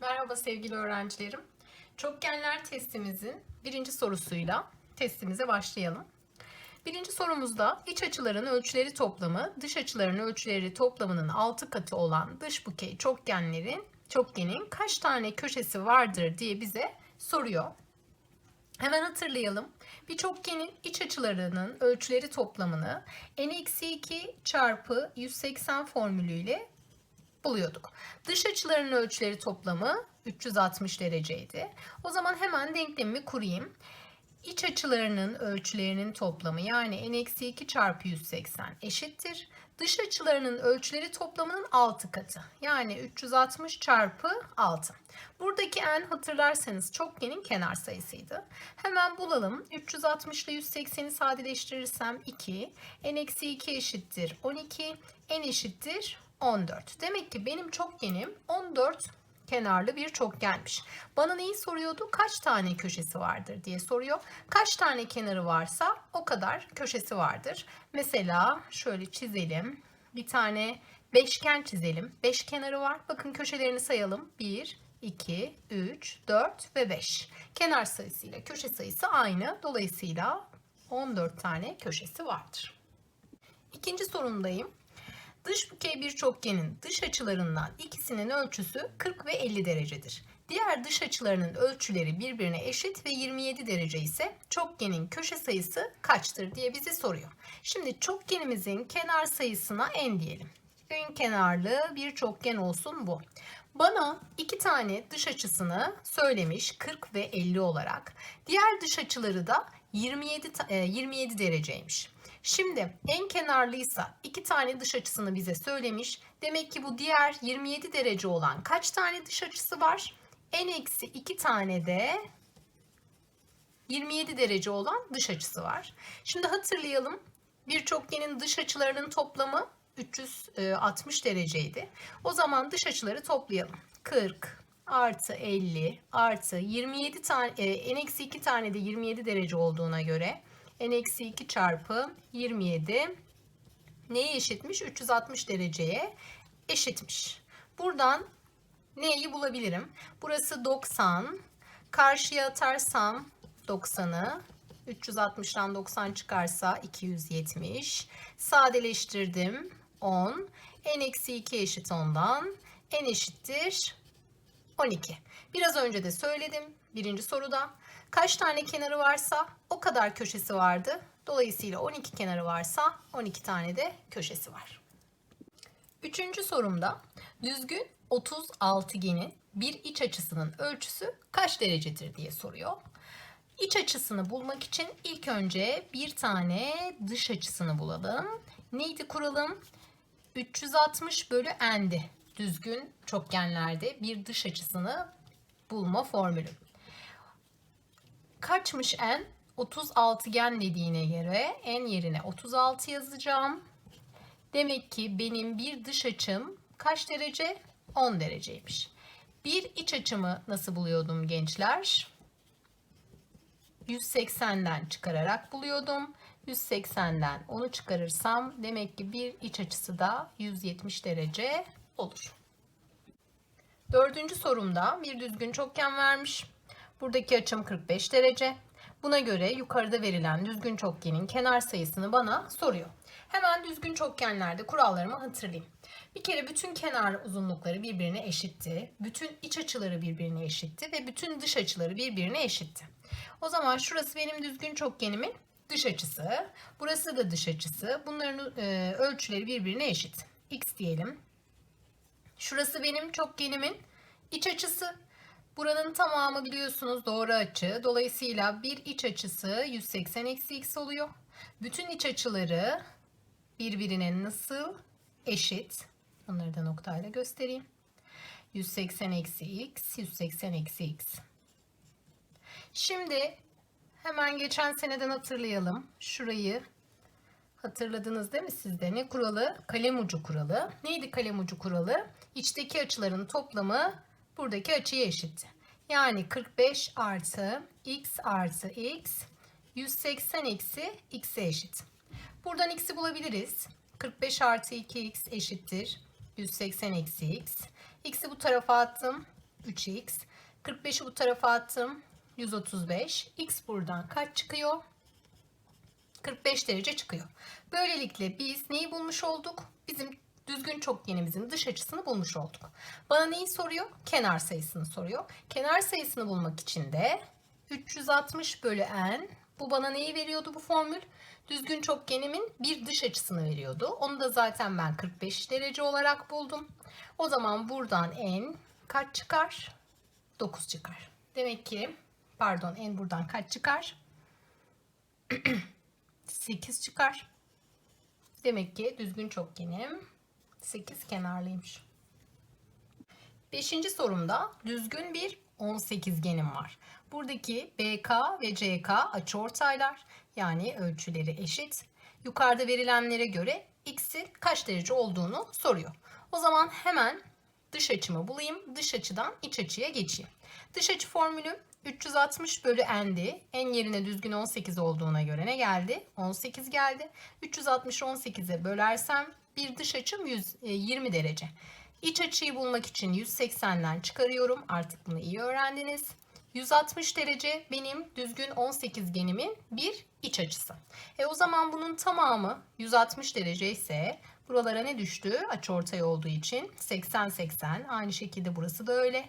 Merhaba sevgili öğrencilerim. Çokgenler testimizin birinci sorusuyla testimize başlayalım. Birinci sorumuzda iç açıların ölçüleri toplamı dış açıların ölçüleri toplamının 6 katı olan dış bukey çokgenlerin çokgenin kaç tane köşesi vardır diye bize soruyor. Hemen hatırlayalım. Bir çokgenin iç açılarının ölçüleri toplamını n-2 çarpı 180 formülüyle buluyorduk. Dış açıların ölçüleri toplamı 360 dereceydi. O zaman hemen denklemimi kurayım. İç açılarının ölçülerinin toplamı yani n-2 çarpı 180 eşittir. Dış açılarının ölçüleri toplamının 6 katı. Yani 360 çarpı 6. Buradaki n hatırlarsanız çokgenin kenar sayısıydı. Hemen bulalım. 360 ile 180'i sadeleştirirsem 2. n-2 eşittir 12. n eşittir 14. Demek ki benim çokgenim 14 kenarlı bir çokgenmiş. Bana neyi soruyordu? Kaç tane köşesi vardır diye soruyor. Kaç tane kenarı varsa o kadar köşesi vardır. Mesela şöyle çizelim. Bir tane beşgen çizelim. Beş kenarı var. Bakın köşelerini sayalım. 1, 2, 3, 4 ve 5. Kenar sayısıyla köşe sayısı aynı. Dolayısıyla 14 tane köşesi vardır. İkinci sorumdayım. Dış bükey bir çokgenin dış açılarından ikisinin ölçüsü 40 ve 50 derecedir. Diğer dış açılarının ölçüleri birbirine eşit ve 27 derece ise çokgenin köşe sayısı kaçtır diye bizi soruyor. Şimdi çokgenimizin kenar sayısına n diyelim. Ön kenarlı bir çokgen olsun bu. Bana iki tane dış açısını söylemiş 40 ve 50 olarak. Diğer dış açıları da 27 ta- e, 27 dereceymiş. Şimdi en kenarlıysa iki tane dış açısını bize söylemiş. Demek ki bu diğer 27 derece olan kaç tane dış açısı var? En eksi iki tane de 27 derece olan dış açısı var. Şimdi hatırlayalım. Bir çokgenin dış açılarının toplamı 360 dereceydi. O zaman dış açıları toplayalım. 40 artı 50 artı 27 tane e, en eksi 2 tane de 27 derece olduğuna göre n-2 çarpı 27 neye eşitmiş? 360 dereceye eşitmiş. Buradan neyi bulabilirim? Burası 90. Karşıya atarsam 90'ı 360'dan 90 çıkarsa 270. Sadeleştirdim 10. n-2 eşit 10'dan. n eşittir 12. Biraz önce de söyledim birinci soruda. Kaç tane kenarı varsa o kadar köşesi vardı. Dolayısıyla 12 kenarı varsa 12 tane de köşesi var. Üçüncü sorumda düzgün 30 altıgenin bir iç açısının ölçüsü kaç derecedir diye soruyor. İç açısını bulmak için ilk önce bir tane dış açısını bulalım. Neydi kuralım? 360 bölü n'di. Düzgün çokgenlerde bir dış açısını bulma formülü. Kaçmış n? 30 altıgen dediğine göre n yerine 36 yazacağım. Demek ki benim bir dış açım kaç derece? 10 dereceymiş. Bir iç açımı nasıl buluyordum gençler? 180'den çıkararak buluyordum. 180'den onu çıkarırsam demek ki bir iç açısı da 170 derece olur. Dördüncü sorumda bir düzgün çokgen vermiş. Buradaki açım 45 derece. Buna göre yukarıda verilen düzgün çokgenin kenar sayısını bana soruyor. Hemen düzgün çokgenlerde kurallarımı hatırlayayım. Bir kere bütün kenar uzunlukları birbirine eşitti. Bütün iç açıları birbirine eşitti ve bütün dış açıları birbirine eşitti. O zaman şurası benim düzgün çokgenimin dış açısı. Burası da dış açısı. Bunların e, ölçüleri birbirine eşit. X diyelim. Şurası benim çokgenimin iç açısı. Buranın tamamı biliyorsunuz doğru açı. Dolayısıyla bir iç açısı 180 eksi x oluyor. Bütün iç açıları birbirine nasıl eşit? Onları da noktayla göstereyim. 180 eksi x, 180 eksi x. Şimdi hemen geçen seneden hatırlayalım. Şurayı hatırladınız değil mi sizde? Ne kuralı? Kalem ucu kuralı. Neydi kalem ucu kuralı? İçteki açıların toplamı buradaki açıya eşitti. Yani 45 artı x artı x 180 eksi x'e eşit. Buradan x'i bulabiliriz. 45 artı 2x eşittir. 180 eksi x. X'i bu tarafa attım. 3x. 45'i bu tarafa attım. 135. X buradan kaç çıkıyor? 45 derece çıkıyor. Böylelikle biz neyi bulmuş olduk? Bizim düzgün çokgenimizin dış açısını bulmuş olduk. Bana neyi soruyor? Kenar sayısını soruyor. Kenar sayısını bulmak için de 360 bölü n. Bu bana neyi veriyordu bu formül? Düzgün çokgenimin bir dış açısını veriyordu. Onu da zaten ben 45 derece olarak buldum. O zaman buradan n kaç çıkar? 9 çıkar. Demek ki pardon n buradan kaç çıkar? 8 çıkar. Demek ki düzgün çokgenim 8 kenarlıymış. Beşinci sorumda düzgün bir 18 genim var. Buradaki BK ve CK açıortaylar yani ölçüleri eşit. Yukarıda verilenlere göre x'i kaç derece olduğunu soruyor. O zaman hemen dış açımı bulayım. Dış açıdan iç açıya geçeyim. Dış açı formülü 360 bölü n'di. n yerine düzgün 18 olduğuna göre ne geldi? 18 geldi. 360 18'e bölersem bir dış açım 100, 20 derece. İç açıyı bulmak için 180'den çıkarıyorum. Artık bunu iyi öğrendiniz. 160 derece benim düzgün 18 genimin bir iç açısı. E o zaman bunun tamamı 160 derece ise buralara ne düştü? Açıortay olduğu için 80 80. Aynı şekilde burası da öyle.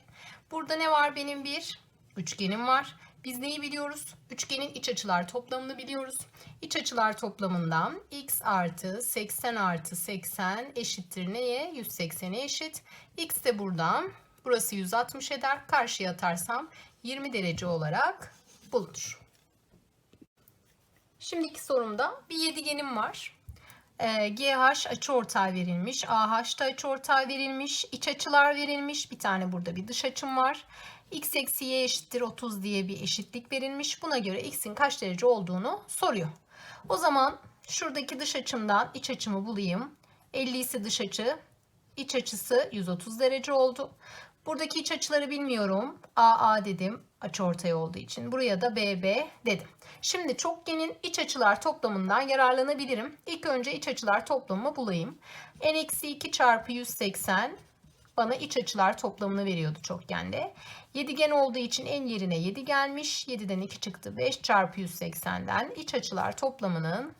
Burada ne var benim bir üçgenim var. Biz neyi biliyoruz? Üçgenin iç açılar toplamını biliyoruz. İç açılar toplamından x artı 80 artı 80 eşittir neye? 180'e eşit. x de buradan burası 160 eder. Karşıya atarsam 20 derece olarak bulunur. Şimdiki sorumda bir yedigenim var. Ee, GH açıortay verilmiş. AH da açıortay verilmiş. İç açılar verilmiş. Bir tane burada bir dış açım var. X eksi Y eşittir 30 diye bir eşitlik verilmiş. Buna göre X'in kaç derece olduğunu soruyor. O zaman şuradaki dış açımdan iç açımı bulayım. 50 ise dış açı, iç açısı 130 derece oldu. Buradaki iç açıları bilmiyorum. AA dedim açıortay olduğu için. Buraya da BB dedim. Şimdi çokgenin iç açılar toplamından yararlanabilirim. İlk önce iç açılar toplamını bulayım. n-2 çarpı 180 bana iç açılar toplamını veriyordu çokgende. Yedigen olduğu için en yerine 7 gelmiş. 7'den 2 çıktı. 5 çarpı 180'den iç açılar toplamının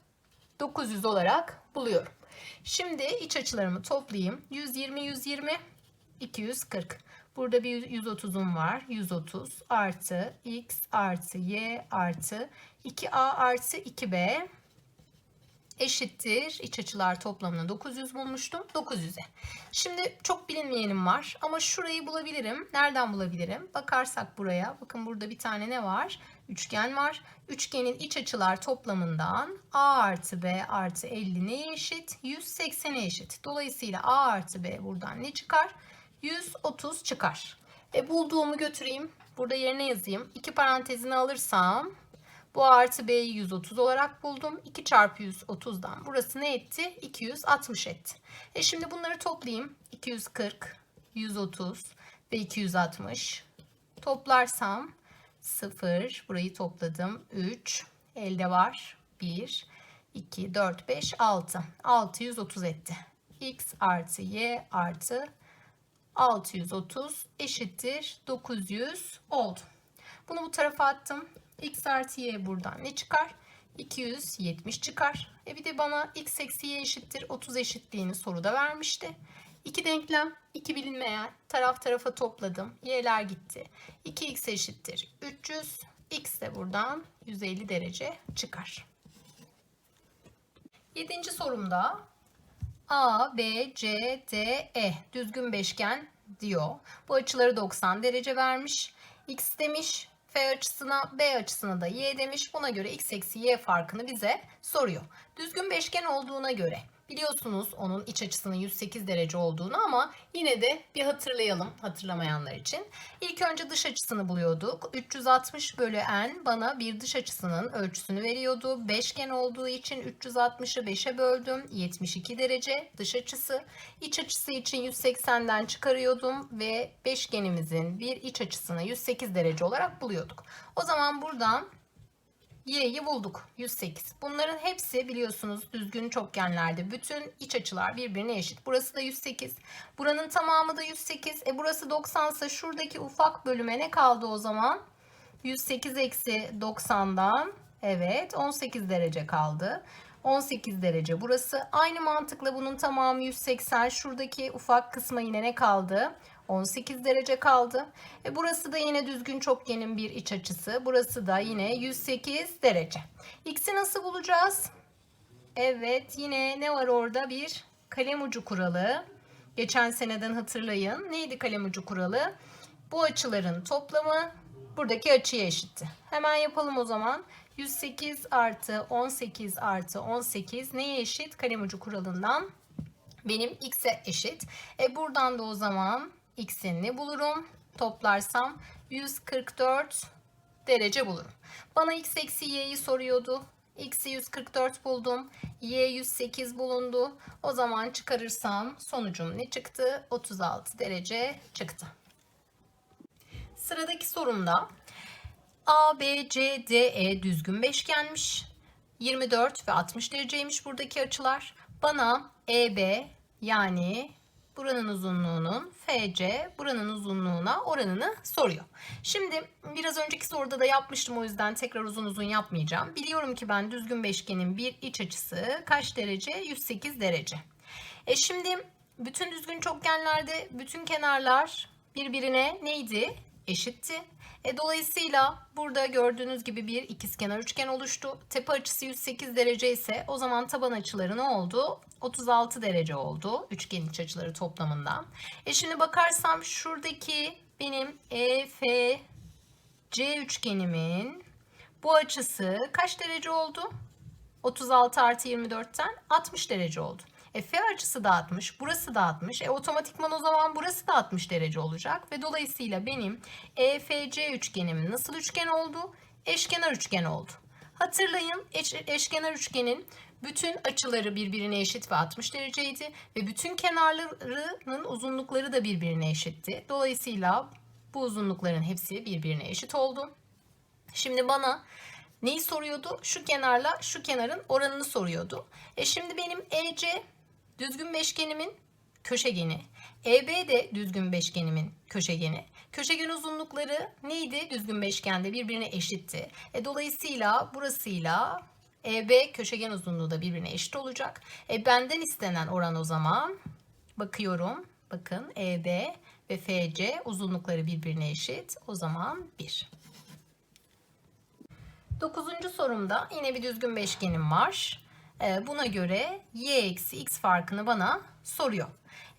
900 olarak buluyorum. Şimdi iç açılarımı toplayayım. 120, 120, 240. Burada bir 130'um var. 130 artı x artı y artı 2a artı 2b eşittir. İç açılar toplamını 900 bulmuştum. 900'e. Şimdi çok bilinmeyenim var ama şurayı bulabilirim. Nereden bulabilirim? Bakarsak buraya. Bakın burada bir tane ne var? Üçgen var. Üçgenin iç açılar toplamından a artı b artı 50 neye eşit? 180'e eşit. Dolayısıyla a artı b buradan ne çıkar? 130 çıkar. E bulduğumu götüreyim. Burada yerine yazayım. İki parantezini alırsam bu artı b'yi 130 olarak buldum. 2 çarpı 130'dan burası ne etti? 260 etti. E şimdi bunları toplayayım. 240, 130 ve 260. Toplarsam 0. Burayı topladım. 3. Elde var. 1, 2, 4, 5, 6. 630 etti. x artı y artı 630 eşittir 900 oldu. Bunu bu tarafa attım. X artı y buradan ne çıkar? 270 çıkar. E bir de bana x eksi y eşittir 30 eşitliğini soruda vermişti. İki denklem, iki bilinmeyen taraf tarafa topladım. Y'ler gitti. 2x eşittir 300. X de buradan 150 derece çıkar. Yedinci sorumda A, B, C, D, E düzgün beşgen diyor. Bu açıları 90 derece vermiş. X demiş. F açısına B açısına da Y demiş. Buna göre X eksi Y farkını bize soruyor. Düzgün beşgen olduğuna göre biliyorsunuz onun iç açısının 108 derece olduğunu ama yine de bir hatırlayalım hatırlamayanlar için. İlk önce dış açısını buluyorduk. 360 bölü n bana bir dış açısının ölçüsünü veriyordu. Beşgen olduğu için 360'ı 5'e böldüm. 72 derece dış açısı. İç açısı için 180'den çıkarıyordum ve beşgenimizin bir iç açısını 108 derece olarak buluyorduk. O zaman buradan y'yi bulduk. 108. Bunların hepsi biliyorsunuz düzgün çokgenlerde. Bütün iç açılar birbirine eşit. Burası da 108. Buranın tamamı da 108. E burası 90 ise şuradaki ufak bölüme ne kaldı o zaman? 108 eksi 90'dan evet 18 derece kaldı. 18 derece burası. Aynı mantıkla bunun tamamı 180. Şuradaki ufak kısma yine ne kaldı? 18 derece kaldı. E burası da yine düzgün çokgenin bir iç açısı. Burası da yine 108 derece. X'i nasıl bulacağız? Evet yine ne var orada? Bir kalem ucu kuralı. Geçen seneden hatırlayın. Neydi kalem ucu kuralı? Bu açıların toplamı buradaki açıya eşitti. Hemen yapalım o zaman. 108 artı 18 artı 18 neye eşit? Kalem ucu kuralından benim x'e eşit. E buradan da o zaman x'in ne bulurum? Toplarsam 144 derece bulurum. Bana x eksi y'yi soruyordu. X'i 144 buldum. Y 108 bulundu. O zaman çıkarırsam sonucum ne çıktı? 36 derece çıktı. Sıradaki sorumda A, B, C, D, E düzgün beşgenmiş. 24 ve 60 dereceymiş buradaki açılar. Bana EB yani buranın uzunluğunun FC buranın uzunluğuna oranını soruyor. Şimdi biraz önceki soruda da yapmıştım o yüzden tekrar uzun uzun yapmayacağım. Biliyorum ki ben düzgün beşgenin bir iç açısı kaç derece? 108 derece. E şimdi bütün düzgün çokgenlerde bütün kenarlar birbirine neydi? Eşitti. E, dolayısıyla burada gördüğünüz gibi bir ikizkenar üçgen oluştu. Tepe açısı 108 derece ise o zaman taban açıları ne oldu? 36 derece oldu üçgen iç açıları toplamından. E şimdi bakarsam şuradaki benim EFC üçgenimin bu açısı kaç derece oldu? 36 artı 24'ten 60 derece oldu. E F açısı da 60, burası da 60. E otomatikman o zaman burası da 60 derece olacak. Ve dolayısıyla benim EFC üçgenim nasıl üçgen oldu? Eşkenar üçgen oldu. Hatırlayın eş, eşkenar üçgenin bütün açıları birbirine eşit ve 60 dereceydi. Ve bütün kenarlarının uzunlukları da birbirine eşitti. Dolayısıyla bu uzunlukların hepsi birbirine eşit oldu. Şimdi bana neyi soruyordu? Şu kenarla şu kenarın oranını soruyordu. E şimdi benim EC düzgün beşgenimin köşegeni. EB de düzgün beşgenimin köşegeni. Köşegen uzunlukları neydi? Düzgün beşgende birbirine eşitti. E, dolayısıyla burasıyla EB köşegen uzunluğu da birbirine eşit olacak. E, benden istenen oran o zaman bakıyorum. Bakın EB ve FC uzunlukları birbirine eşit. O zaman 1. Dokuzuncu sorumda yine bir düzgün beşgenim var. Ee, buna göre y eksi x farkını bana soruyor.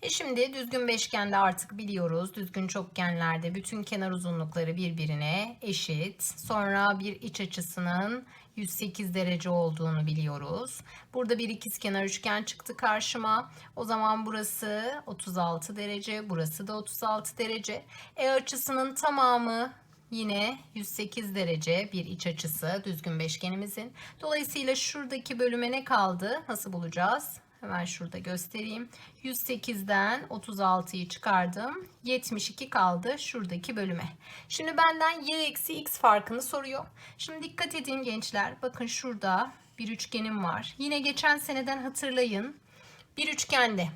E şimdi düzgün beşgende artık biliyoruz. Düzgün çokgenlerde bütün kenar uzunlukları birbirine eşit. Sonra bir iç açısının 108 derece olduğunu biliyoruz. Burada bir ikizkenar üçgen çıktı karşıma. O zaman burası 36 derece, burası da 36 derece. E açısının tamamı Yine 108 derece bir iç açısı düzgün beşgenimizin. Dolayısıyla şuradaki bölüme ne kaldı? Nasıl bulacağız? Hemen şurada göstereyim. 108'den 36'yı çıkardım. 72 kaldı şuradaki bölüme. Şimdi benden y eksi x farkını soruyor. Şimdi dikkat edin gençler. Bakın şurada bir üçgenim var. Yine geçen seneden hatırlayın. Bir üçgende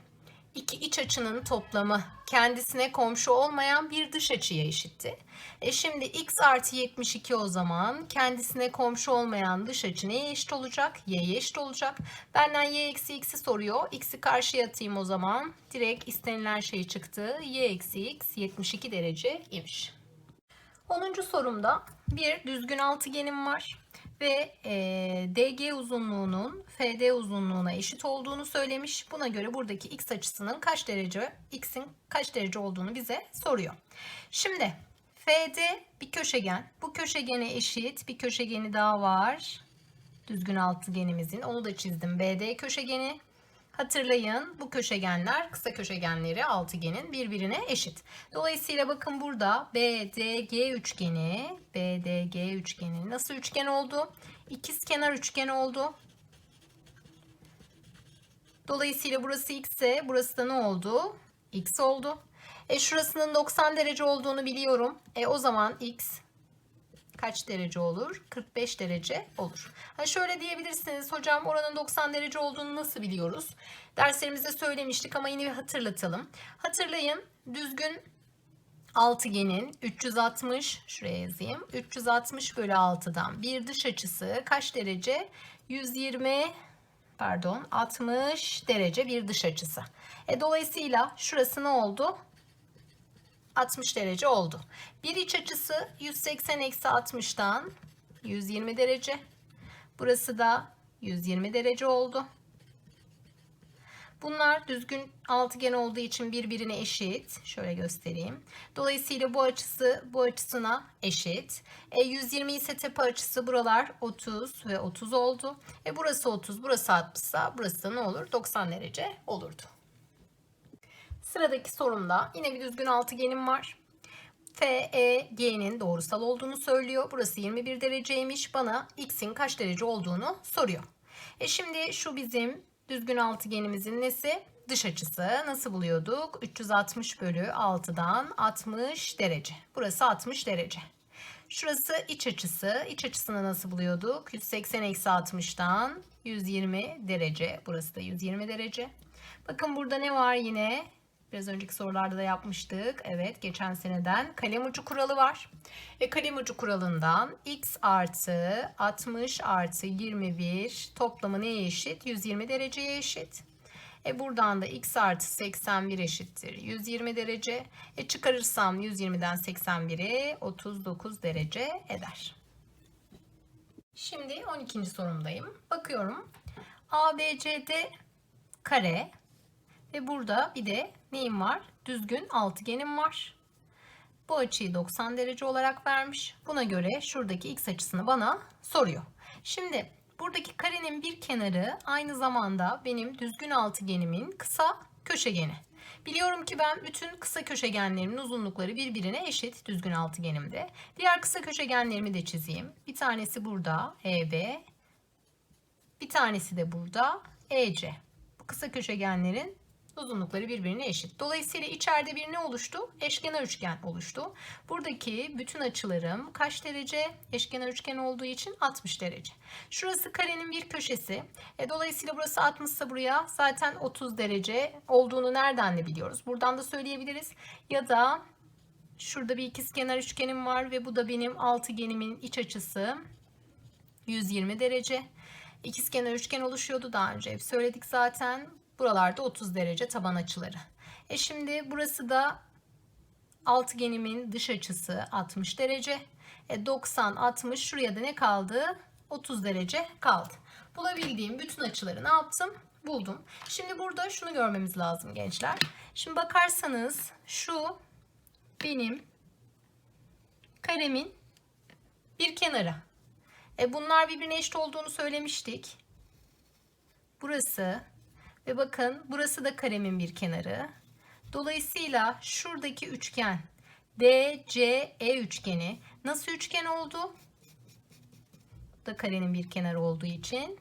iki iç açının toplamı kendisine komşu olmayan bir dış açıya eşitti. E şimdi x artı 72 o zaman kendisine komşu olmayan dış açı neye eşit olacak? Y'ye eşit olacak. Benden y eksi x'i soruyor. X'i karşıya atayım o zaman. Direkt istenilen şey çıktı. y eksi x 72 derece imiş. 10. sorumda bir düzgün altıgenim var ve e, DG uzunluğunun FD uzunluğuna eşit olduğunu söylemiş. Buna göre buradaki x açısının kaç derece, x'in kaç derece olduğunu bize soruyor. Şimdi FD bir köşegen. Bu köşegene eşit bir köşegeni daha var. Düzgün altıgenimizin. Onu da çizdim. BD köşegeni. Hatırlayın bu köşegenler kısa köşegenleri altıgenin birbirine eşit. Dolayısıyla bakın burada BDG üçgeni, BDG üçgeni nasıl üçgen oldu? İkiz kenar üçgen oldu. Dolayısıyla burası x ise burası da ne oldu? x oldu. E şurasının 90 derece olduğunu biliyorum. E o zaman x kaç derece olur? 45 derece olur. Ha şöyle diyebilirsiniz hocam oranın 90 derece olduğunu nasıl biliyoruz? Derslerimizde söylemiştik ama yine bir hatırlatalım. Hatırlayın düzgün altıgenin 360 şuraya yazayım. 360 bölü 6'dan bir dış açısı kaç derece? 120 pardon 60 derece bir dış açısı. E, dolayısıyla şurası ne oldu? 60 derece oldu. Bir iç açısı 180 eksi 60'dan 120 derece. Burası da 120 derece oldu. Bunlar düzgün altıgen olduğu için birbirine eşit. Şöyle göstereyim. Dolayısıyla bu açısı bu açısına eşit. E, 120 ise tepe açısı buralar 30 ve 30 oldu. E, burası 30, burası 60 ise burası ne olur? 90 derece olurdu. Sıradaki sorumda yine bir düzgün altıgenim var. FEG'nin doğrusal olduğunu söylüyor. Burası 21 dereceymiş. Bana x'in kaç derece olduğunu soruyor. E şimdi şu bizim düzgün altıgenimizin nesi? Dış açısı. Nasıl buluyorduk? 360 bölü 6'dan 60 derece. Burası 60 derece. Şurası iç açısı. İç açısını nasıl buluyorduk? 180 eksi 60'dan 120 derece. Burası da 120 derece. Bakın burada ne var yine? Biraz önceki sorularda da yapmıştık. Evet geçen seneden kalem ucu kuralı var. Ve kalem ucu kuralından x artı 60 artı 21 toplamı neye eşit? 120 dereceye eşit. E buradan da x artı 81 eşittir 120 derece. E çıkarırsam 120'den 81'i 39 derece eder. Şimdi 12. sorumdayım. Bakıyorum. ABCD kare ve burada bir de neyim var? Düzgün altıgenim var. Bu açıyı 90 derece olarak vermiş. Buna göre şuradaki x açısını bana soruyor. Şimdi buradaki karenin bir kenarı aynı zamanda benim düzgün altıgenimin kısa köşegeni. Biliyorum ki ben bütün kısa köşegenlerimin uzunlukları birbirine eşit düzgün altıgenimde. Diğer kısa köşegenlerimi de çizeyim. Bir tanesi burada EB. Bir tanesi de burada EC. Bu kısa köşegenlerin uzunlukları birbirine eşit. Dolayısıyla içeride bir ne oluştu? Eşkenar üçgen oluştu. Buradaki bütün açılarım kaç derece? Eşkenar üçgen olduğu için 60 derece. Şurası karenin bir köşesi. E, dolayısıyla burası 60 ise buraya zaten 30 derece olduğunu nereden de biliyoruz? Buradan da söyleyebiliriz. Ya da şurada bir ikizkenar üçgenim var ve bu da benim altıgenimin iç açısı 120 derece. İkizkenar üçgen oluşuyordu daha önce. Hep söyledik zaten. Buralarda 30 derece taban açıları. E şimdi burası da altıgenimin dış açısı 60 derece. E 90, 60 şuraya da ne kaldı? 30 derece kaldı. Bulabildiğim bütün açıları ne yaptım? Buldum. Şimdi burada şunu görmemiz lazım gençler. Şimdi bakarsanız şu benim karemin bir kenarı. E bunlar birbirine eşit olduğunu söylemiştik. Burası ve bakın burası da karemin bir kenarı. Dolayısıyla şuradaki üçgen DCE üçgeni nasıl üçgen oldu? Bu da karenin bir kenarı olduğu için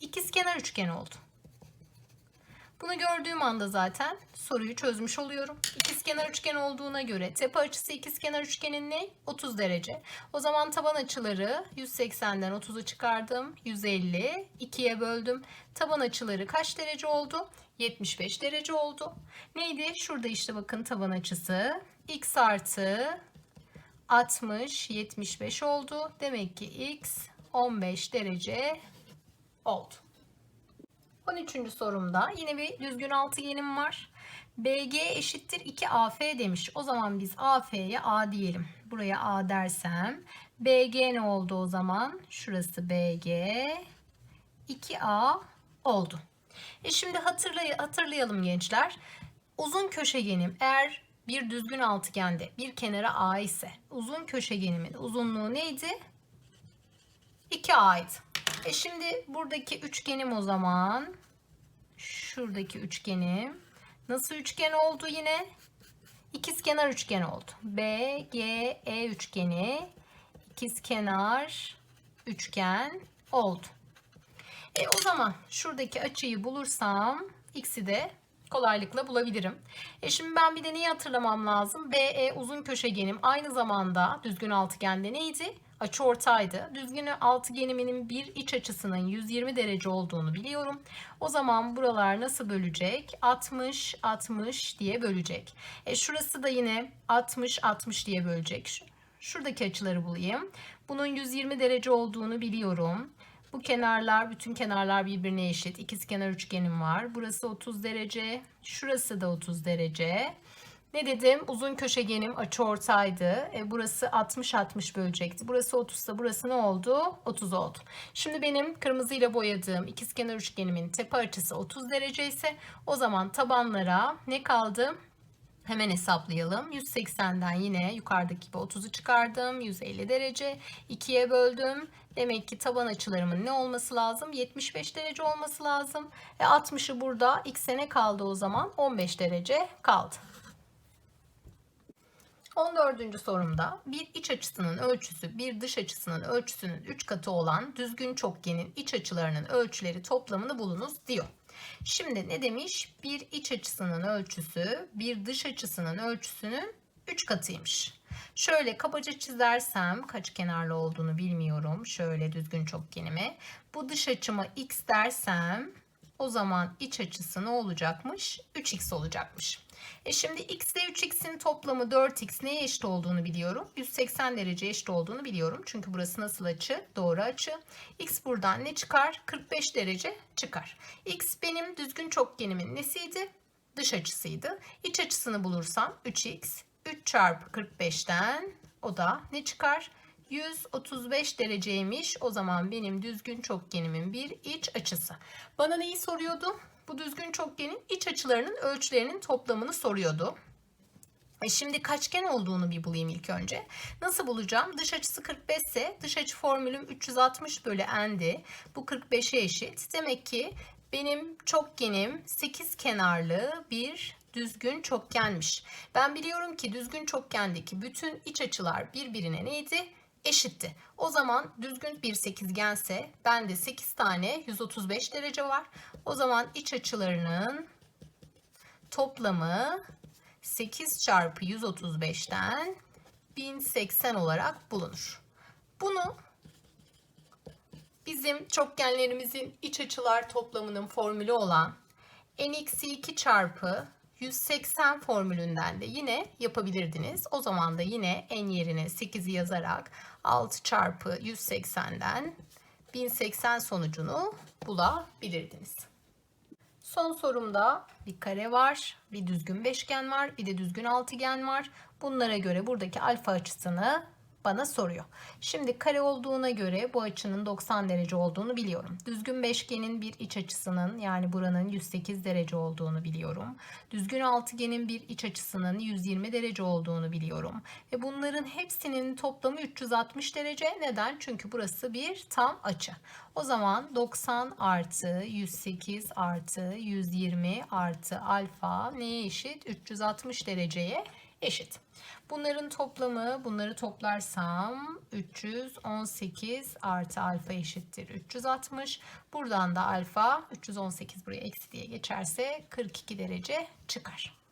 ikizkenar üçgen oldu. Bunu gördüğüm anda zaten soruyu çözmüş oluyorum. İkizkenar üçgen olduğuna göre tepe açısı ikizkenar üçgenin ne? 30 derece. O zaman taban açıları 180'den 30'u çıkardım. 150. 2'ye böldüm. Taban açıları kaç derece oldu? 75 derece oldu. Neydi? Şurada işte bakın taban açısı. X artı 60 75 oldu. Demek ki X 15 derece oldu. 13. sorumda yine bir düzgün altıgenim var. BG eşittir 2AF demiş. O zaman biz AF'ye A diyelim. Buraya A dersem BG ne oldu o zaman? Şurası BG 2A oldu. E şimdi hatırlay hatırlayalım gençler. Uzun köşegenim eğer bir düzgün altıgende bir kenara A ise uzun köşegenimin uzunluğu neydi? 2A'ydı. E şimdi buradaki üçgenim o zaman şuradaki üçgenim nasıl üçgen oldu yine? İkizkenar üçgen oldu. B, G, E üçgeni ikizkenar üçgen oldu. E o zaman şuradaki açıyı bulursam x'i de kolaylıkla bulabilirim. E şimdi ben bir de neyi hatırlamam lazım? BE uzun köşegenim aynı zamanda düzgün altıgende neydi? Açıortaydı. Düzgün altıgenimin bir iç açısının 120 derece olduğunu biliyorum. O zaman buralar nasıl bölecek? 60 60 diye bölecek. E şurası da yine 60 60 diye bölecek. Şu- Şuradaki açıları bulayım. Bunun 120 derece olduğunu biliyorum. Bu kenarlar, bütün kenarlar birbirine eşit. İkizkenar üçgenim var. Burası 30 derece. Şurası da 30 derece. Ne dedim? Uzun köşegenim açıortaydı. E, burası 60-60 bölecekti. Burası 30 ise burası ne oldu? 30 oldu. Şimdi benim kırmızıyla boyadığım ikizkenar üçgenimin tepe açısı 30 derece ise o zaman tabanlara ne kaldı? Hemen hesaplayalım. 180'den yine yukarıdaki gibi 30'u çıkardım. 150 derece. 2'ye böldüm. Demek ki taban açılarımın ne olması lazım? 75 derece olması lazım. E 60'ı burada. X'e ne kaldı o zaman? 15 derece kaldı. 14. sorumda bir iç açısının ölçüsü bir dış açısının ölçüsünün 3 katı olan düzgün çokgenin iç açılarının ölçüleri toplamını bulunuz diyor. Şimdi ne demiş? Bir iç açısının ölçüsü bir dış açısının ölçüsünün 3 katıymış. Şöyle kabaca çizersem kaç kenarlı olduğunu bilmiyorum. Şöyle düzgün çokgenime. Bu dış açıma x dersem o zaman iç açısı ne olacakmış? 3x olacakmış. E şimdi x ile 3x'in toplamı 4x neye eşit olduğunu biliyorum. 180 derece eşit olduğunu biliyorum. Çünkü burası nasıl açı? Doğru açı. x buradan ne çıkar? 45 derece çıkar. x benim düzgün çokgenimin nesiydi? Dış açısıydı. İç açısını bulursam 3x 3 çarpı 45'ten o da ne çıkar? 135 dereceymiş. O zaman benim düzgün çokgenimin bir iç açısı. Bana neyi soruyordu? Bu düzgün çokgenin iç açılarının ölçülerinin toplamını soruyordu. E şimdi kaçgen olduğunu bir bulayım ilk önce. Nasıl bulacağım? Dış açısı 45 ise dış açı formülüm 360 bölü n'di. Bu 45'e eşit. Demek ki benim çokgenim 8 kenarlı bir düzgün çokgenmiş. Ben biliyorum ki düzgün çokgendeki bütün iç açılar birbirine neydi? Eşitti. O zaman düzgün bir sekizgense bende 8 tane 135 derece var. O zaman iç açılarının toplamı 8 çarpı 135'ten 1080 olarak bulunur. Bunu bizim çokgenlerimizin iç açılar toplamının formülü olan n-2 çarpı 180 formülünden de yine yapabilirdiniz. O zaman da yine n yerine 8'i yazarak 6 çarpı 180'den 1080 sonucunu bulabilirdiniz. Son sorumda bir kare var, bir düzgün beşgen var, bir de düzgün altıgen var. Bunlara göre buradaki alfa açısını bana soruyor. Şimdi kare olduğuna göre bu açının 90 derece olduğunu biliyorum. Düzgün beşgenin bir iç açısının yani buranın 108 derece olduğunu biliyorum. Düzgün altıgenin bir iç açısının 120 derece olduğunu biliyorum. Ve bunların hepsinin toplamı 360 derece. Neden? Çünkü burası bir tam açı. O zaman 90 artı 108 artı 120 artı alfa neye eşit? 360 dereceye eşit. Bunların toplamı bunları toplarsam 318 artı alfa eşittir 360. Buradan da alfa 318 buraya eksi diye geçerse 42 derece çıkar.